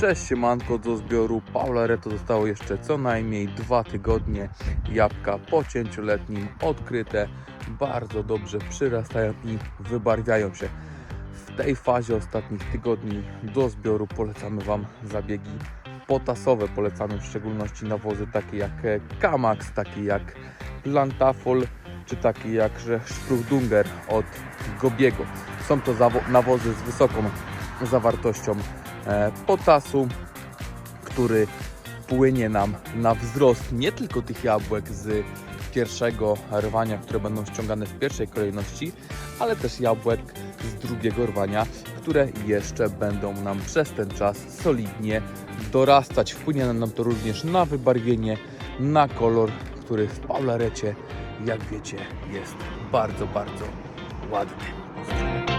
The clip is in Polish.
Cześć siemanko do zbioru Paula Reto zostało jeszcze co najmniej dwa tygodnie. Jabłka po cięcioletnim odkryte, bardzo dobrze przyrastają i wybarwiają się. W tej fazie ostatnich tygodni do zbioru polecamy Wam zabiegi potasowe. Polecamy w szczególności nawozy takie jak Kamax, takie jak Plantafol, czy takie jak Spruchdunger od Gobiego. Są to nawozy z wysoką zawartością potasu, który wpłynie nam na wzrost nie tylko tych jabłek z pierwszego rwania, które będą ściągane w pierwszej kolejności, ale też jabłek z drugiego rwania, które jeszcze będą nam przez ten czas solidnie dorastać. Wpłynie nam to również na wybarwienie, na kolor, który w paularecie, jak wiecie, jest bardzo, bardzo ładny.